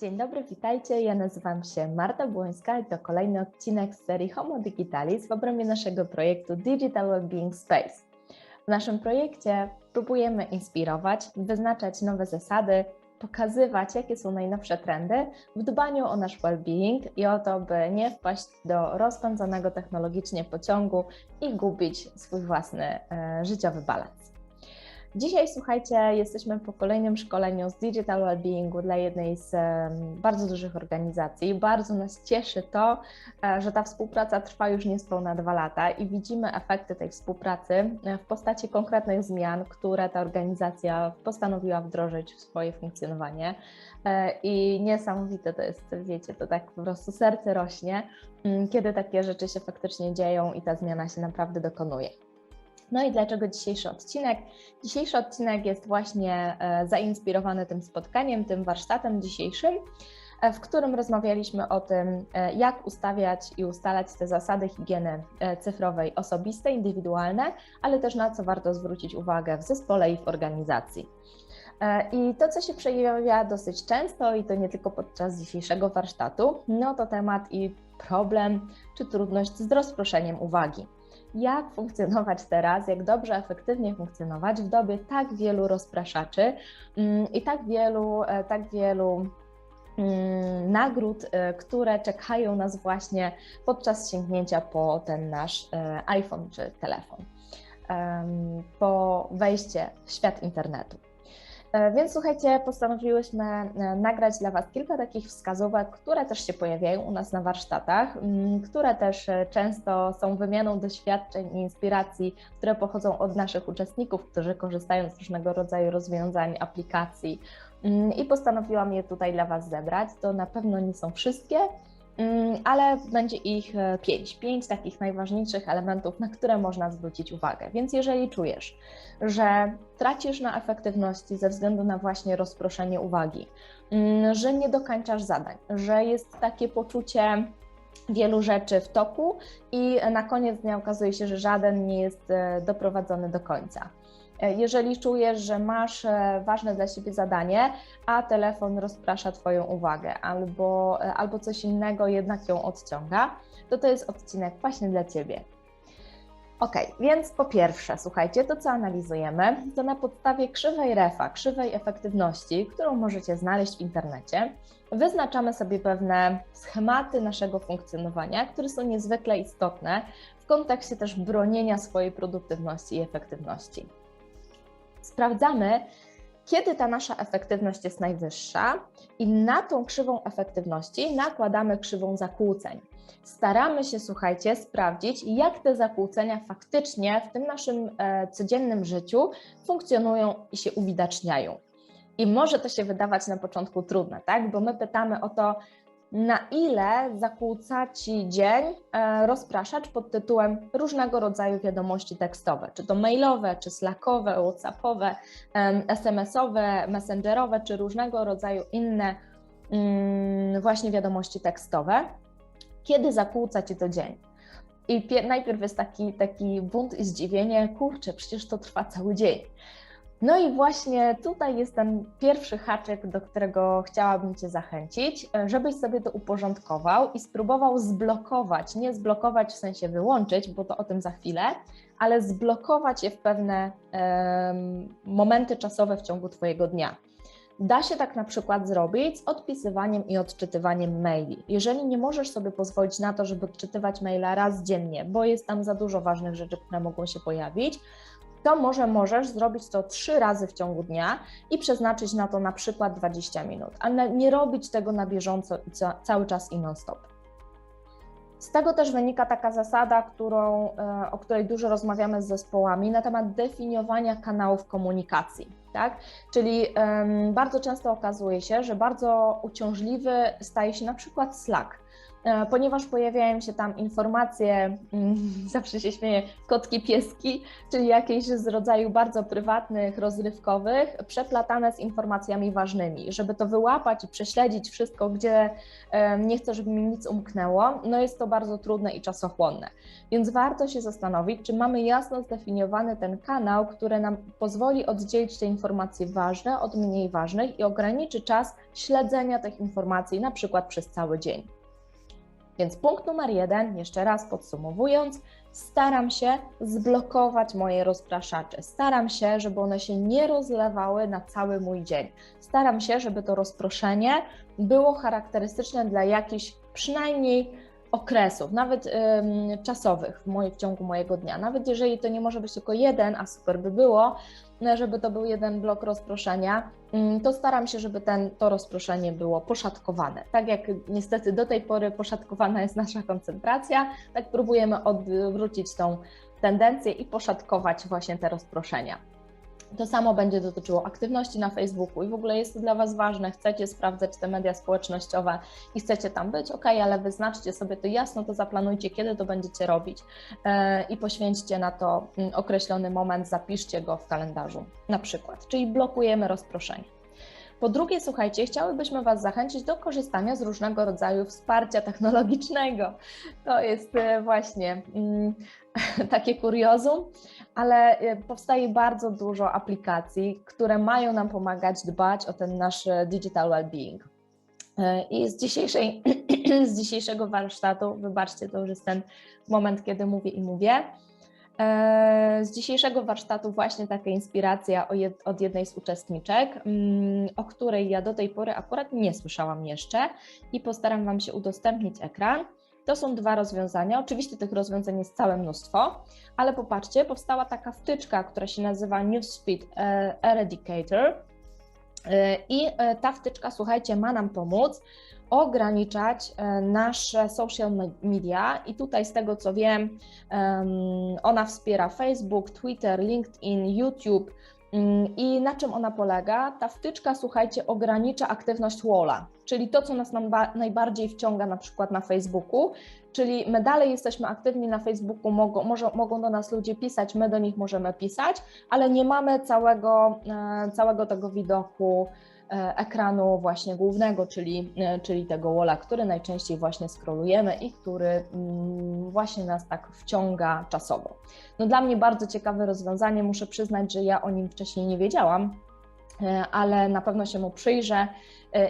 Dzień dobry, witajcie. Ja nazywam się Marta Błońska i to kolejny odcinek z serii Homo Digitalis w obrębie naszego projektu Digital Wellbeing Space. W naszym projekcie próbujemy inspirować, wyznaczać nowe zasady, pokazywać, jakie są najnowsze trendy w dbaniu o nasz well-being i o to, by nie wpaść do rozpędzonego technologicznie pociągu i gubić swój własny e, życiowy balans. Dzisiaj, słuchajcie, jesteśmy po kolejnym szkoleniu z Digital Wellbeingu dla jednej z bardzo dużych organizacji. Bardzo nas cieszy to, e, że ta współpraca trwa już niespełna dwa lata i widzimy efekty tej współpracy e, w postaci konkretnych zmian, które ta organizacja postanowiła wdrożyć w swoje funkcjonowanie. E, I niesamowite to jest, wiecie, to tak po prostu serce rośnie, mm, kiedy takie rzeczy się faktycznie dzieją i ta zmiana się naprawdę dokonuje. No i dlaczego dzisiejszy odcinek? Dzisiejszy odcinek jest właśnie e, zainspirowany tym spotkaniem, tym warsztatem dzisiejszym, e, w którym rozmawialiśmy o tym, e, jak ustawiać i ustalać te zasady higieny cyfrowej osobiste, indywidualne, ale też na co warto zwrócić uwagę w zespole i w organizacji. I to, co się przejawia dosyć często, i to nie tylko podczas dzisiejszego warsztatu, no to temat i problem czy trudność z rozproszeniem uwagi jak funkcjonować teraz, jak dobrze, efektywnie funkcjonować w dobie tak wielu rozpraszaczy mm, i tak wielu, e, tak wielu mm, nagród, e, które czekają nas właśnie podczas sięgnięcia po ten nasz e, iPhone czy telefon, po wejście w świat internetu. E, więc słuchajcie, postanowiłyśmy e, nagrać dla Was kilka takich wskazówek, które też się pojawiają u nas na warsztatach, mm, które też e, często są wymianą doświadczeń i inspiracji, które pochodzą od naszych uczestników, którzy korzystają z różnego rodzaju rozwiązań, aplikacji. Mm, I postanowiłam je tutaj dla Was zebrać. To na pewno nie są wszystkie, ale będzie ich e, pięć. Pięć takich najważniejszych elementów, na które można zwrócić uwagę. Więc jeżeli czujesz, że tracisz na efektywności ze względu na właśnie rozproszenie uwagi, mm, że nie dokańczasz zadań, że jest takie poczucie, wielu rzeczy w toku i na koniec dnia okazuje się, że żaden nie jest e, doprowadzony do końca. E, jeżeli czujesz, że masz e, ważne dla siebie zadanie, a telefon rozprasza Twoją uwagę albo, e, albo coś innego jednak ją odciąga, to to jest odcinek właśnie dla Ciebie. Ok, więc po pierwsze, słuchajcie, to co analizujemy, to na podstawie krzywej refa, krzywej efektywności, którą możecie znaleźć w internecie, wyznaczamy sobie pewne schematy naszego funkcjonowania, które są niezwykle istotne w kontekście też bronienia swojej produktywności i efektywności sprawdzamy, kiedy ta nasza efektywność jest najwyższa i na tą krzywą efektywności nakładamy krzywą zakłóceń. Staramy się, słuchajcie, sprawdzić, jak te zakłócenia faktycznie w tym naszym e, codziennym życiu funkcjonują i się uwidaczniają. I może to się wydawać na początku trudne, tak? Bo my pytamy o to, na ile zakłóca Ci dzień e, rozpraszacz pod tytułem różnego rodzaju wiadomości tekstowe, czy to mailowe, czy slackowe, whatsappowe, SMS-owe, messengerowe, czy różnego rodzaju inne mm, właśnie wiadomości tekstowe. Kiedy zakłóca Ci to dzień? I najpierw jest taki, taki bunt i zdziwienie, kurczę, przecież to trwa cały dzień. No i właśnie tutaj jest ten pierwszy haczyk, do którego chciałabym Cię zachęcić, e, żebyś sobie to uporządkował i spróbował zblokować, nie zblokować w sensie wyłączyć, bo to o tym za chwilę, ale zblokować je w pewne momenty czasowe w ciągu Twojego dnia. Da się tak na przykład zrobić z odpisywaniem i odczytywaniem maili. Jeżeli nie możesz sobie pozwolić na to, żeby odczytywać maila raz dziennie, bo jest tam za dużo ważnych rzeczy, które mogą się pojawić, to może możesz zrobić to trzy razy w ciągu dnia i przeznaczyć na to na przykład 20 minut, ale nie robić tego na bieżąco i cały czas i non-stop. Z tego też wynika taka zasada, którą, e, o której dużo rozmawiamy z zespołami na temat definiowania kanałów komunikacji. Tak? Czyli um, bardzo często okazuje się, że bardzo uciążliwy staje się na przykład Slack ponieważ pojawiają się tam informacje, mm, zawsze się śmieję, kotki pieski, czyli jakieś z rodzaju bardzo prywatnych, rozrywkowych, przeplatane z informacjami ważnymi. Żeby to wyłapać i prześledzić wszystko, gdzie e, nie chcę, żeby mi nic umknęło, no jest to bardzo trudne i czasochłonne. Więc warto się zastanowić, czy mamy jasno zdefiniowany ten kanał, który nam pozwoli oddzielić te informacje ważne od mniej ważnych i ograniczy czas śledzenia tych informacji, na przykład przez cały dzień. Więc punkt numer jeden, jeszcze raz podsumowując, staram się zblokować moje rozpraszacze. Staram się, żeby one się nie rozlewały na cały mój dzień. Staram się, żeby to rozproszenie było charakterystyczne dla jakichś przynajmniej okresów, nawet ym, czasowych w, moje, w ciągu mojego dnia. Nawet jeżeli to nie może być tylko jeden, a super by było, no, żeby to był jeden blok rozproszenia, ym, to staram się, żeby ten, to rozproszenie było poszatkowane. Tak jak niestety do tej pory poszatkowana jest nasza koncentracja, tak próbujemy odwrócić tą tendencję i poszatkować właśnie te rozproszenia. To samo będzie dotyczyło aktywności na Facebooku i w ogóle jest to dla Was ważne. Chcecie sprawdzać te media społecznościowe i chcecie tam być, ok, ale wyznaczcie sobie to jasno, to zaplanujcie, kiedy to będziecie robić e, i poświęćcie na to mm, określony moment, zapiszcie go w kalendarzu na przykład. Czyli blokujemy rozproszenie. Po drugie, słuchajcie, chciałybyśmy Was zachęcić do korzystania z różnego rodzaju wsparcia technologicznego. To jest e, właśnie mm, takie kuriozum, ale e, powstaje bardzo dużo aplikacji, które mają nam pomagać dbać o ten nasz e, digital well-being. I z, dzisiejszej, z dzisiejszego warsztatu, wybaczcie, to już jest ten moment, kiedy mówię i mówię, z dzisiejszego warsztatu właśnie taka inspiracja od jednej z uczestniczek, mm, o której ja do tej pory akurat nie słyszałam jeszcze i postaram Wam się udostępnić ekran. To są dwa rozwiązania. Oczywiście tych rozwiązań jest całe mnóstwo, ale popatrzcie, powstała taka wtyczka, która się nazywa Newspeed e, Eradicator. E, I ta wtyczka, słuchajcie, ma nam pomóc ograniczać e, nasze social media i tutaj z tego co wiem, ona wspiera Facebook, Twitter, LinkedIn, YouTube. Mm, I na czym ona polega? Ta wtyczka, słuchajcie, ogranicza aktywność walla, czyli to, co nas najbardziej wciąga na przykład na Facebooku, czyli my dalej jesteśmy aktywni na Facebooku, mogą, może, mogą do nas ludzie pisać, my do nich możemy pisać, ale nie mamy całego, e, całego tego widoku ekranu właśnie głównego, czyli, e, czyli tego walla, który najczęściej właśnie scrollujemy i który mm, właśnie nas tak wciąga czasowo. No dla mnie bardzo ciekawe rozwiązanie, muszę przyznać, że ja o nim wcześniej nie wiedziałam, e, ale na pewno się mu przyjrzę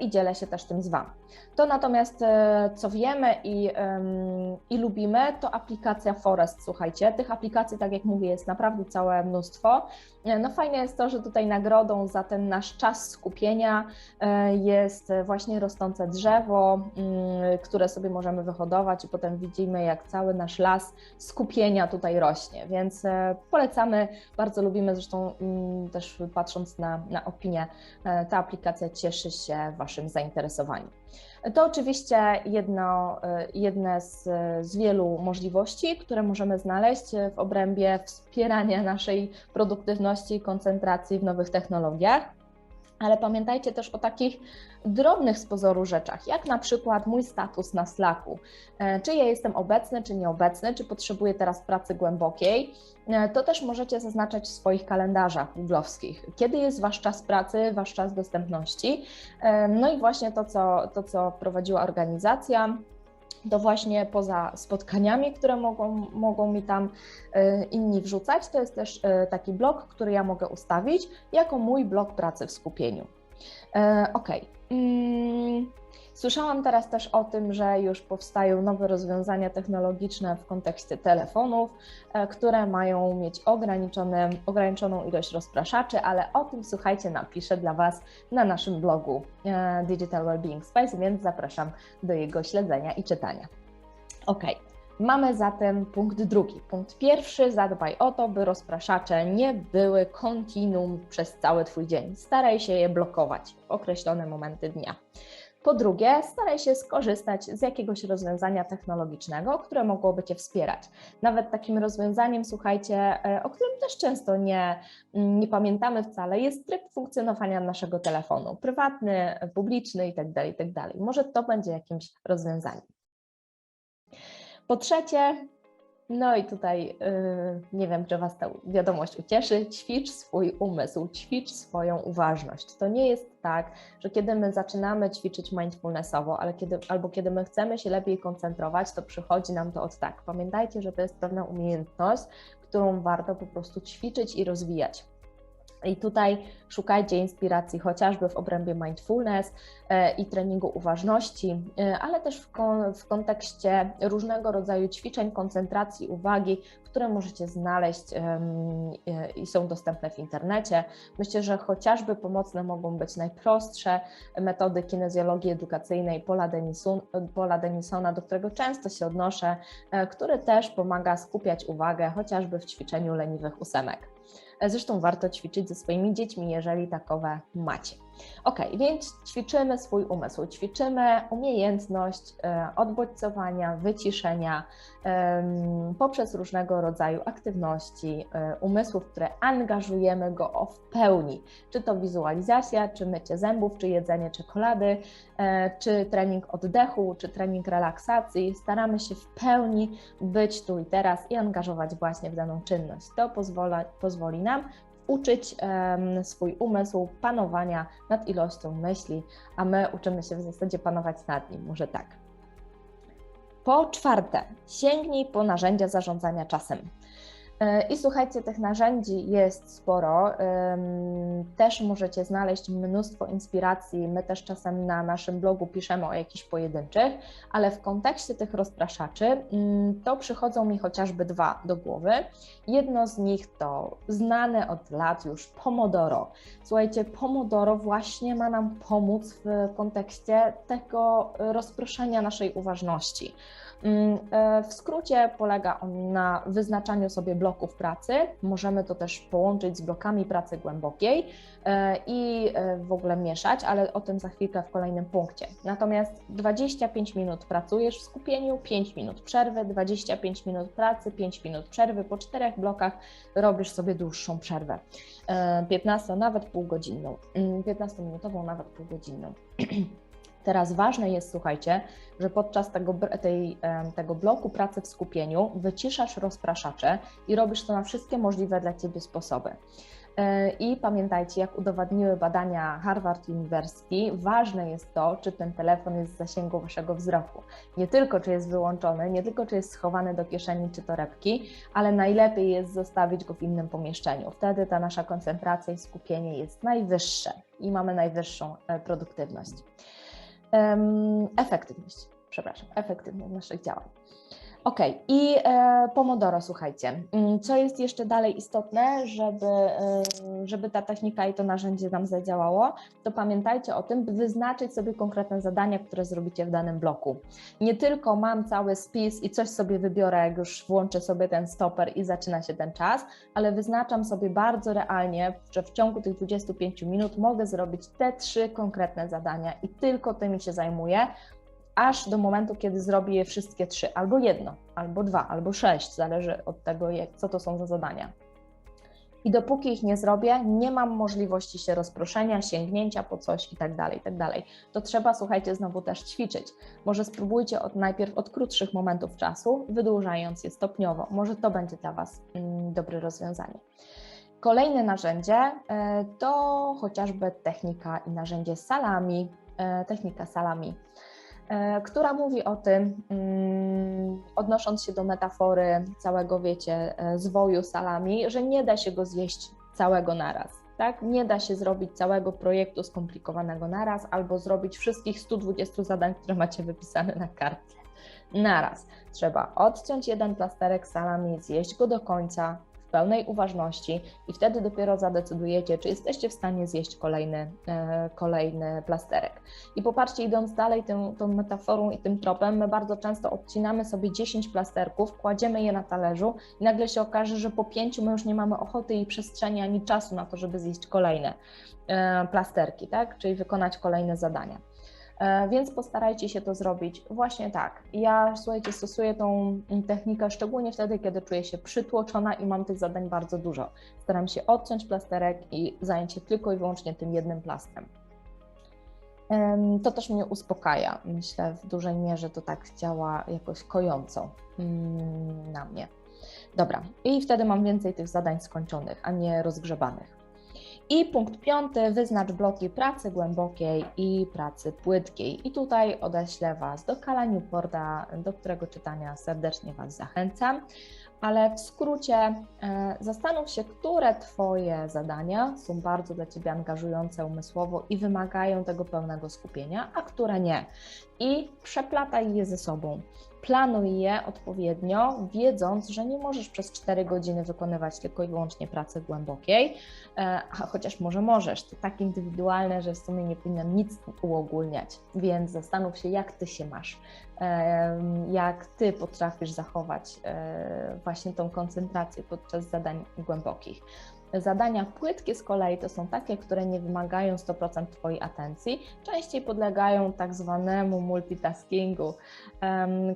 i dzielę się też tym z Wami. To natomiast, co wiemy i, i lubimy, to aplikacja Forest. Słuchajcie, tych aplikacji, tak jak mówię, jest naprawdę całe mnóstwo. No fajne jest to, że tutaj nagrodą za ten nasz czas skupienia jest właśnie rosnące drzewo, które sobie możemy wyhodować i potem widzimy, jak cały nasz las skupienia tutaj rośnie, więc polecamy, bardzo lubimy, zresztą mm, też patrząc na, na opinię, ta aplikacja cieszy się Waszym zainteresowaniem. To oczywiście jedno, jedne z, z wielu możliwości, które możemy znaleźć w obrębie wspierania naszej produktywności i koncentracji w nowych technologiach. Ale pamiętajcie też o takich drobnych z pozoru rzeczach, jak na przykład mój status na Slacku. E, czy ja jestem obecny, czy nieobecny, czy potrzebuję teraz pracy głębokiej. E, to też możecie zaznaczać w swoich kalendarzach googlowskich. Kiedy jest Wasz czas pracy, Wasz czas dostępności. E, no i właśnie to, co, to, co prowadziła organizacja, to właśnie poza spotkaniami, które mogą, mogą mi tam e, inni wrzucać, to jest też e, taki blok, który ja mogę ustawić jako mój blok pracy w skupieniu. E, ok. Słyszałam teraz też o tym, że już powstają nowe rozwiązania technologiczne w kontekście telefonów, które mają mieć ograniczoną ilość rozpraszaczy, ale o tym słuchajcie, napiszę dla Was na naszym blogu Digital Wellbeing Space, więc zapraszam do jego śledzenia i czytania. Ok. Mamy zatem punkt drugi. Punkt pierwszy, zadbaj o to, by rozpraszacze nie były kontinuum przez cały Twój dzień. Staraj się je blokować w określone momenty dnia. Po drugie, staraj się skorzystać z jakiegoś rozwiązania technologicznego, które mogłoby Cię wspierać. Nawet takim rozwiązaniem, słuchajcie, e, o którym też często nie, nie pamiętamy wcale, jest tryb funkcjonowania naszego telefonu, prywatny, publiczny itd., tak itd. Tak Może to będzie jakimś rozwiązaniem. Po trzecie, no i tutaj yy, nie wiem, czy Was ta wiadomość ucieszy, ćwicz swój umysł, ćwicz swoją uważność. To nie jest tak, że kiedy my zaczynamy ćwiczyć mindfulnessowo, ale kiedy, albo kiedy my chcemy się lepiej koncentrować, to przychodzi nam to od tak. Pamiętajcie, że to jest pewna umiejętność, którą warto po prostu ćwiczyć i rozwijać. I tutaj szukajcie inspiracji chociażby w obrębie mindfulness e, i treningu uważności, e, ale też w, kon w kontekście różnego rodzaju ćwiczeń koncentracji uwagi, które możecie znaleźć e, i są dostępne w internecie. Myślę, że chociażby pomocne mogą być najprostsze metody kinezjologii edukacyjnej Paula Denisona, do którego często się odnoszę, który też pomaga skupiać uwagę chociażby w ćwiczeniu leniwych ósemek. Zresztą warto ćwiczyć ze swoimi dziećmi, jeżeli takowe macie. Ok, więc ćwiczymy swój umysł, ćwiczymy umiejętność e, odbodźcowania, wyciszenia poprzez różnego rodzaju aktywności e, umysłu, które angażujemy go w pełni. Czy to wizualizacja, czy mycie zębów, czy jedzenie czekolady, e, czy trening oddechu, czy trening relaksacji. Staramy się w pełni być tu i teraz i angażować właśnie w daną czynność. To pozwala, pozwoli nam uczyć swój umysł panowania nad ilością myśli, a my uczymy się w zasadzie panować nad nim, może tak. Po czwarte, sięgnij po narzędzia zarządzania czasem. E, I słuchajcie, tych narzędzi jest sporo. Też możecie znaleźć mnóstwo inspiracji. My też czasem na naszym blogu piszemy o jakichś pojedynczych, ale w kontekście tych rozpraszaczy mm, to przychodzą mi chociażby dwa do głowy. Jedno z nich to znane od lat już Pomodoro. Słuchajcie, Pomodoro właśnie ma nam pomóc w kontekście tego rozproszenia naszej uważności. Mm, e, w skrócie polega on na wyznaczaniu sobie bloków pracy. Możemy to też połączyć z blokami pracy głębokiej e, i e, w ogóle mieszać, ale o tym za chwilkę w kolejnym punkcie. Natomiast 25 minut pracujesz w skupieniu, 5 minut przerwy, 25 minut pracy, 5 minut przerwy. Po czterech blokach robisz sobie dłuższą przerwę. 15, nawet półgodzinną, 15-minutową, mm, nawet półgodzinną. Teraz ważne jest, słuchajcie, że podczas tego, tej, tego bloku pracy w skupieniu wyciszasz rozpraszacze i robisz to na wszystkie możliwe dla Ciebie sposoby. E, I pamiętajcie, jak udowadniły badania Harvard University, ważne jest to, czy ten telefon jest w zasięgu Waszego wzroku. Nie tylko, czy jest wyłączony, nie tylko, czy jest schowany do kieszeni czy torebki, ale najlepiej jest zostawić go w innym pomieszczeniu. Wtedy ta nasza koncentracja i skupienie jest najwyższe i mamy najwyższą e, produktywność efektywność, przepraszam, efektywność naszych działań. Ok, i e, Pomodoro, słuchajcie, mm, co jest jeszcze dalej istotne, żeby, e, żeby ta technika i to narzędzie nam zadziałało, to pamiętajcie o tym, by wyznaczyć sobie konkretne zadania, które zrobicie w danym bloku. Nie tylko mam cały spis i coś sobie wybiorę, jak już włączę sobie ten stoper i zaczyna się ten czas, ale wyznaczam sobie bardzo realnie, że w ciągu tych 25 minut mogę zrobić te trzy konkretne zadania i tylko tymi się zajmuję, aż do momentu, kiedy zrobię je wszystkie trzy, albo jedno, albo dwa, albo sześć, zależy od tego, jak, co to są za zadania. I dopóki ich nie zrobię, nie mam możliwości się rozproszenia, sięgnięcia po coś i tak dalej, i tak dalej. To trzeba, słuchajcie, znowu też ćwiczyć. Może spróbujcie od, najpierw od krótszych momentów czasu, wydłużając je stopniowo. Może to będzie dla Was mm, dobre rozwiązanie. Kolejne narzędzie e, to chociażby technika i narzędzie salami, e, technika salami. E, która mówi o tym, mm, odnosząc się do metafory całego, wiecie, e, zwoju salami, że nie da się go zjeść całego naraz. Tak? Nie da się zrobić całego projektu skomplikowanego naraz albo zrobić wszystkich 120 zadań, które macie wypisane na kartce naraz. Trzeba odciąć jeden plasterek salami, zjeść go do końca, pełnej uważności i wtedy dopiero zadecydujecie, czy jesteście w stanie zjeść kolejny, e, kolejny plasterek. I popatrzcie, idąc dalej tą, tą metaforą i tym tropem, my bardzo często odcinamy sobie 10 plasterków, kładziemy je na talerzu i nagle się okaże, że po pięciu my już nie mamy ochoty i przestrzeni ani czasu na to, żeby zjeść kolejne e, plasterki, tak? czyli wykonać kolejne zadania. E, więc postarajcie się to zrobić właśnie tak. Ja, słuchajcie, stosuję tą technikę szczególnie wtedy, kiedy czuję się przytłoczona i mam tych zadań bardzo dużo. Staram się odciąć plasterek i zająć się tylko i wyłącznie tym jednym plastrem. em, to też mnie uspokaja. Myślę, w dużej mierze to tak działa jakoś kojąco mm, na mnie. Dobra, i wtedy mam więcej tych zadań skończonych, a nie rozgrzebanych. I punkt piąty, wyznacz bloki pracy głębokiej i pracy płytkiej. I tutaj odeślę Was do Kala Newporta, do którego czytania serdecznie Was zachęcam. Ale w skrócie e, zastanów się, które Twoje zadania są bardzo dla Ciebie angażujące umysłowo i wymagają tego pełnego skupienia, a które nie. I przeplataj je ze sobą. Planuj je odpowiednio, wiedząc, że nie możesz przez 4 godziny wykonywać tylko i wyłącznie pracy głębokiej, e, a chociaż może możesz. To tak indywidualne, że w sumie nie powinnam nic uogólniać. Więc zastanów się, jak Ty się masz, jak Ty potrafisz zachować e, właśnie tą koncentrację podczas zadań głębokich. Zadania płytkie z kolei to są takie, które nie wymagają 100% Twojej atencji, częściej podlegają tak zwanemu multitaskingu,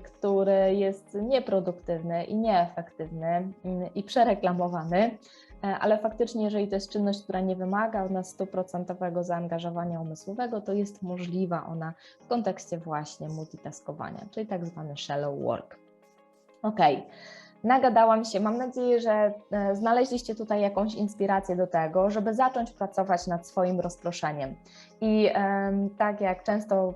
który jest nieproduktywny i nieefektywny mm, i przereklamowany. E, ale faktycznie, jeżeli to jest czynność, która nie wymaga od nas stuprocentowego zaangażowania umysłowego, to jest możliwa ona w kontekście właśnie multitaskowania, czyli tak zwany shallow work. Ok. Nagadałam się. Mam nadzieję, że e, znaleźliście tutaj jakąś inspirację do tego, żeby zacząć pracować nad swoim rozproszeniem. I tak jak często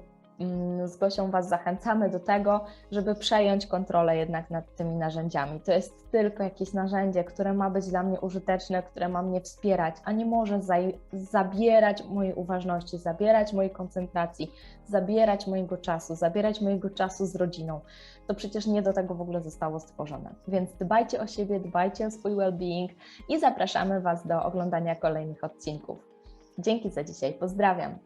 z Gosią Was zachęcamy do tego, żeby przejąć kontrolę jednak nad tymi narzędziami. To jest tylko jakieś narzędzie, które ma być dla mnie użyteczne, które ma mnie wspierać, a nie może zabierać mojej uważności, zabierać mojej koncentracji, zabierać mojego czasu, zabierać mojego czasu z rodziną to przecież nie do tego w ogóle zostało stworzone. Więc dbajcie o siebie, dbajcie o swój well-being i zapraszamy Was do oglądania kolejnych odcinków. Dzięki za dzisiaj, pozdrawiam.